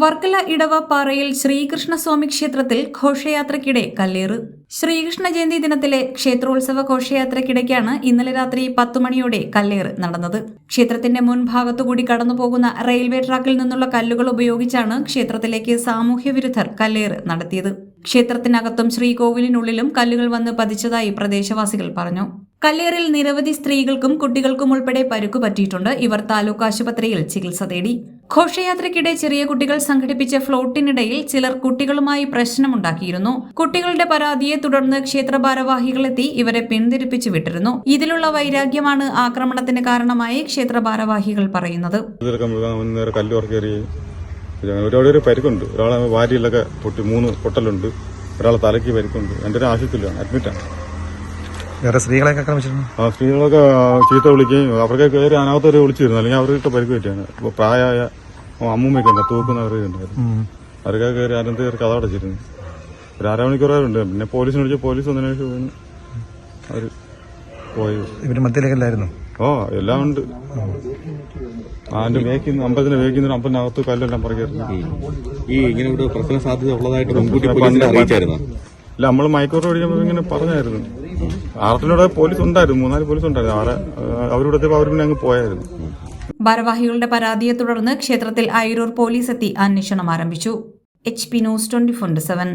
വർക്കല ഇടവ പാറയിൽ ശ്രീകൃഷ്ണസ്വാമി ക്ഷേത്രത്തിൽ ഘോഷയാത്രയ്ക്കിടെ കല്ലേറ്. ശ്രീകൃഷ്ണ ജയന്തി ദിനത്തിലെ ക്ഷേത്രോത്സവ ഘോഷയാത്രയ്ക്കിടയ്ക്കാണ് ഇന്നലെ രാത്രി പത്തു മണിയോടെ കല്ലേറ് നടന്നത്. ക്ഷേത്രത്തിന്റെ മുൻഭാഗത്തുകൂടി കടന്നുപോകുന്ന റെയിൽവേ ട്രാക്കിൽ നിന്നുള്ള കല്ലുകൾ ഉപയോഗിച്ചാണ് ക്ഷേത്രത്തിലേക്ക് സാമൂഹ്യ വിരുദ്ധർ കല്ലേറ് നടത്തിയത്. ക്ഷേത്രത്തിനകത്തും ശ്രീകോവിലിനുള്ളിലും കല്ലുകൾ വന്ന് പതിച്ചതായി പ്രദേശവാസികൾ പറഞ്ഞു. കല്ലേറിൽ നിരവധി സ്ത്രീകൾക്കും കുട്ടികൾക്കും ഉൾപ്പെടെ പരുക്കു പറ്റിയിട്ടുണ്ട്. ഇവർ താലൂക്ക് ആശുപത്രിയിൽ ചികിത്സ തേടി. ഘോഷയാത്രയ്ക്കിടെ ചെറിയ കുട്ടികൾ സംഘടിപ്പിച്ച ഫ്ലോട്ടിനിടയിൽ ചിലർ കുട്ടികളുമായി പ്രശ്നമുണ്ടാക്കിയിരുന്നു. കുട്ടികളുടെ പരാതിയെ തുടർന്ന് ക്ഷേത്ര ഭാരവാഹികളെത്തി ഇവരെ പിന്തിരിപ്പിച്ചു വിട്ടിരുന്നു. ഇതിലുള്ള വൈരാഗ്യമാണ് ആക്രമണത്തിന് കാരണമായി ക്ഷേത്ര ഭാരവാഹികൾ പറയുന്നത് ഒരുപാട് ഒരു പരിക്കുണ്ട്. ഒരാളെ വാരിയിലൊക്കെ പൊട്ടി മൂന്ന് പൊട്ടലുണ്ട്. ഒരാളെ തലയ്ക്ക് പരിക്കുണ്ട്. ഒരു ആശുപത്രിയിലാണ്. അഡ്മിറ്റാണ് വേറെ സ്ത്രീകളെയൊക്കെ ആക്രമിച്ചിരുന്നു. ആ സ്ത്രീകളൊക്കെ ചീത്ത വിളിക്കുകയും അവർക്ക് കയറി അതിനകത്തൊരു വിളിച്ചിരുന്നു. അല്ലെങ്കിൽ അവർക്ക് പരിക്ക് പറ്റിയാണ്. ഇപ്പോൾ പ്രായമായ അമ്മൂമ്മയൊക്കെ ഉണ്ട് തൂക്കുന്നവരൊക്കെ ഉണ്ടായിരുന്നു. അവരൊക്കെ കയറി അതിനകത്ത് കയറി കഥ അടച്ചിരുന്നു ഒരു അരമണിക്കൂറുണ്ട് പിന്നെ പോലീസിനെ വിളിച്ചു പോലീസ് ഒന്നിനു അവർ പോയി. ഇവർ മധ്യയിലേക്കല്ലായിരുന്നു ഓ എല്ലാം ഉണ്ട്. അതിന്റെ വേക്കുന്ന അമ്പലത്തിന്റെ വേക്കുന്ന അമ്പലിനകത്ത് കല്ലെല്ലാം പറിക്കായിരുന്നു. ഈ ഇങ്ങനെ ഒരു പ്രശ്ന സാധ്യത ഉള്ളതായിട്ട് മുൻകൂട്ടി പോലീസിനെ അറിയിച്ചായിരുന്നു? ഇല്ല നമ്മൾ മൈക്രോട്ട് ഓടിക്കുമ്പോൾ ഇങ്ങനെ പറഞ്ഞായിരുന്നു. ആറത്തിനോട് പോലീസ് ഉണ്ടായിരുന്നു. മൂന്നാൽ പോലീസ് ഉണ്ടായിരുന്നു. ആറ് അവരുടെ അവർ പിന്നെ അങ്ങ് പോയായിരുന്നു. ഭാരവാഹികളുടെ പരാതിയെ തുടർന്ന് ക്ഷേത്രത്തിൽ അയിരൂർ പോലീസ് എത്തി അന്വേഷണം ആരംഭിച്ചു. H P news twenty four seven.